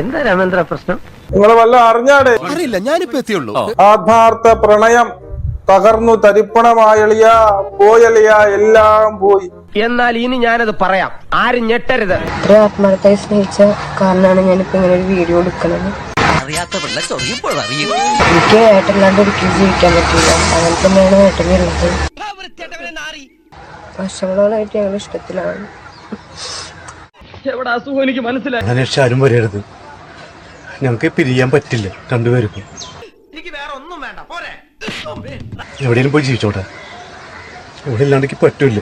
എന്താ രാമേന്ദ്ര പ്രശ്നം? നിങ്ങൾ വല്ല അറിഞ്ഞാടേ. അറിയില്ല ഞാനിപ്പോ എത്തിയുള്ളൂ. ആത്മാർത്ഥ പ്രണയം തകർന്നു തരിപ്പണമായളിയ പോയളിയ എല്ലാം പോയി. എന്നാൽ ഇനി ഞാനത് പറയാം. ആരും ഞെട്ടരുത്. ആത്മാർത്ഥയെ ആത്മാർത്ഥമായി സ്നേഹിച്ച കാരണമാണ് ഞാനിപ്പോ ഇങ്ങനെ ഒരു വീഡിയോ എടുക്കുന്നത്. എനിക്ക് ഏട്ടല്ലാണ്ട് ഒരിക്കലും ജീവിക്കാൻ പറ്റില്ല അങ്ങനെ തന്നെയാണ് ഏട്ടനുള്ളത് വർഷങ്ങളോളായിട്ട് ഞങ്ങൾ ഇഷ്ടത്തിലാണ്. എവിടെ അസുഖം എനിക്ക് മനസ്സിലായി? ആരും വരരുത്. ഞങ്ങൾക്ക് പിരിയാൻ പറ്റില്ല രണ്ടുപേർക്കും. എനിക്ക് വേറെ ഒന്നും വേണ്ട പോരെ. എവിടെയെങ്കിലും പോയി ജീവിച്ചോട്ടെ. ഇവിടെ ഇല്ലാണ്ട് പറ്റൂല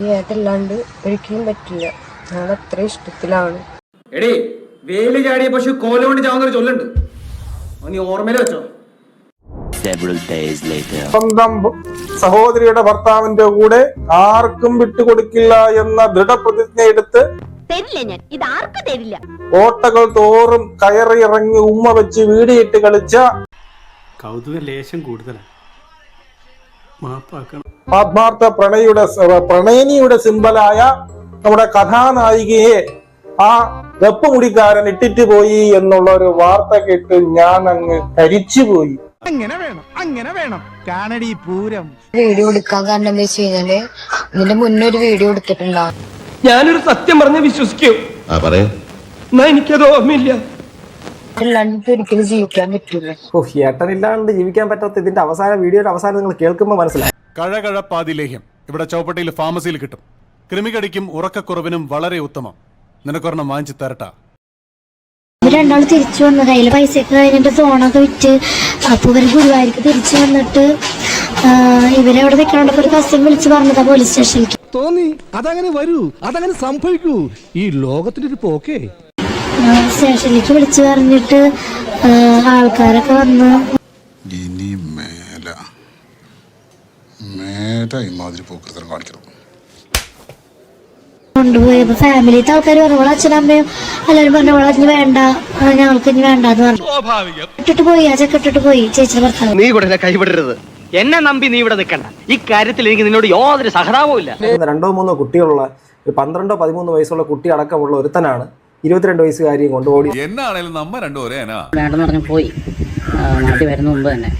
ഈ ഏട്ടല്ലാണ്ട് ഒരിക്കലും പറ്റില്ല. ഞങ്ങൾ അത്ര ഇഷ്ടത്തിലാണ്. എടേ വേലി ചാടിയ പശു കോല കൊണ്ട് ചാവുന്നൊരു ചൊല്ലുണ്ട്. നീ ഓർമ്മയിൽ വെച്ചോ? സ്വന്തം സഹോദരിയുടെ ഭർത്താവിന്റെ കൂടെ ആർക്കും വിട്ടുകൊടുക്കില്ല എന്ന ദൃഢപ്രതിജ്ഞ എടുത്ത് തരില്ല ഞാൻ. ഇത് ആർക്കും തരില്ല. ഓട്ടകൾ തോറും കയറി ഇറങ്ങി ഉമ്മ വെച്ച് വീടിയിട്ട് കളിച്ച കൗതുക ലേശം കൂടുതലാണ് മാപ്പാക്കണം. ആത്മാർത്ഥ പ്രണയുടെ പ്രണയിനിയുടെ സിമ്പലായ നമ്മുടെ കഥാനായികയെ ആ വെപ്പുമുടിക്കാരൻ ഇട്ടിട്ട് പോയി എന്നുള്ള ഒരു വാർത്ത കേട്ട് ഞാൻ അങ്ങ് ധരിച്ചുപോയി അങ്ങനെ വേണം അങ്ങനെ വേണം. കാണടി പൂരം. വീഡിയോ എടുക്കാൻ കാരണം എന്താ വെച്ച് കഴിഞ്ഞാൽ ഇതിന്റെ മുന്നേ ഒരു വീഡിയോ എടുത്തിട്ടുണ്ടാവും ഞാനൊരു സത്യം പറഞ്ഞ് വിശ്വസിക്കൂ. എന്നാ എനിക്കത് ഓർമ്മയില്ല. ഏട്ടല്ലാണ്ട് ഒരിക്കലും ജീവിക്കാൻ പറ്റില്ല ഓ ഏട്ടനില്ലാണ്ട് ജീവിക്കാൻ പറ്റാത്ത ഇതിന്റെ അവസാന വീഡിയോയുടെ അവസാനം നിങ്ങൾ കേൾക്കുമ്പോൾ മനസ്സിലായി കഴകഴപ്പാതി ലേഹ്യം ഇവിടെ ചൗപ്പട്ടിയിൽ ഫാർമസിയിൽ കിട്ടും. കൃമികടിക്കും ഉറക്കക്കുറവിനും വളരെ ഉത്തമം. നിനക്കൊരെണ്ണം വാങ്ങിച്ചു തരട്ടാ. രണ്ടാൾ തിരിച്ചു വന്നു കയ്യിൽ പൈസ ഒക്കെ കഴിഞ്ഞിട്ട് ഫോണൊക്കെ വിറ്റ്. അപ്പൊ ഇവർ ഗുരുവായൂർക്ക് തിരിച്ചു വന്നിട്ട് ഇവരവിടെ നിൽക്കണോണ്ടപ്പോ ഒരു കസ്റ്റം വിളിച്ച് പറഞ്ഞതാ പോലീസ് സ്റ്റേഷനിലേക്ക് തോന്നി. അതങ്ങനെ വരൂ. അതങ്ങനെ സംഭവിക്കൂ. ഈ ലോകത്തിന്റെ ഒരു പോക്കേ. സ്റ്റേഷനിലേക്ക് വിളിച്ചു പറഞ്ഞിട്ട് ആൾക്കാരൊക്കെ വന്നു. ഇനി മേല. മേല ഇമാതിരി പോക്കൃതം കാണിക്കണം കൊണ്ടുപോയി അപ്പൊ ഫാമിലിത്തെ ആൾക്കാർ പറഞ്ഞു "ഓളെ അച്ഛനമ്മയും എല്ലാവരും പറഞ്ഞു "ഓളെ ഇനി വേണ്ട ഞങ്ങൾക്ക് ഇനി വേണ്ടെന്ന് പറഞ്ഞു. ഇട്ടിട്ട് പോയി ആ ചെക്ക ഇട്ടിട്ട് പോയി ചേച്ചിയുടെ ഭർത്താവ്. നീ കൂടെ കൈവിടരുത്. എന്നെ നമ്പി നീ ഇവിടെ നിൽക്കണ്ട. ഈ കാര്യത്തിൽ എനിക്ക് നിന്നോട് യാതൊരു സഹതാപവും ഇല്ല. രണ്ടോ മൂന്നോ കുട്ടികളുള്ള ഒരു പന്ത്രണ്ടോ പതിമൂന്ന് വയസ്സുള്ള കുട്ടി അടക്കമുള്ള ഒരുത്തനാണ് ഇരുപത്തിരണ്ട് വയസ്സുകാരിയും കൊണ്ട് ഓടി. എന്നാണേലും നമ്മ രണ്ടും ഒരേ വേണ്ടെന്ന് പറഞ്ഞു പോയി. നാട്ടിൽ വരുന്ന മുമ്പ് തന്നെ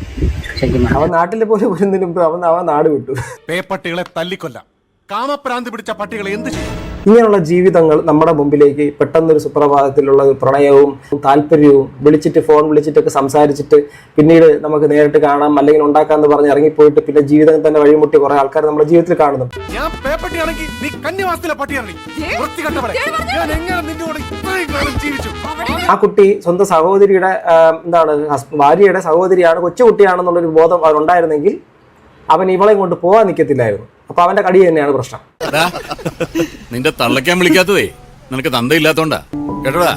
ശരിക്കും അവൻ നാട്ടിലെ പോയി വരുന്നതിന് മുമ്പ് അവൻ അവൻ നാട് വിട്ടു. പേപ്പട്ടികളെ തല്ലിക്കൊല്ലാം. കാമപ്രാന്തി പിടിച്ച പട്ടികളെ എന്ത് ചെയ്യും? ഇങ്ങനെയുള്ള ജീവിതങ്ങൾ നമ്മുടെ മുമ്പിലേക്ക് പെട്ടെന്നൊരു സുപ്രഭാതത്തിലുള്ള ഒരു പ്രണയവും താല്പര്യവും വിളിച്ചിട്ട് ഫോൺ വിളിച്ചിട്ടൊക്കെ സംസാരിച്ചിട്ട് പിന്നീട് നമുക്ക് നേരിട്ട് കാണാം അല്ലെങ്കിൽ ഉണ്ടാക്കാന്ന് പറഞ്ഞ് ഇറങ്ങിപ്പോയിട്ട് പിന്നെ ജീവിതം തന്നെ വഴിമുട്ടി കുറെ ആൾക്കാർ നമ്മുടെ ജീവിതത്തിൽ കാണുന്നു ആ കുട്ടി സ്വന്തം സഹോദരിയുടെ എന്താണ് ഭാര്യയുടെ സഹോദരിയാണ് കൊച്ചുകുട്ടിയാണെന്നുള്ളൊരു ബോധം അവനുണ്ടായിരുന്നെങ്കിൽ അവൻ ഇവളെയും കൊണ്ട് പോകാൻ നിൽക്കത്തില്ലായിരുന്നു അപ്പൊ അവന്റെ കടി തന്നെയാണ് പ്രശ്നം. നിന്റെ തള്ളയ്ക്കാൻ വിളിക്കാത്തതേ. നിനക്ക് തന്തയില്ലാത്തോണ്ടാ. കേട്ടോടാ?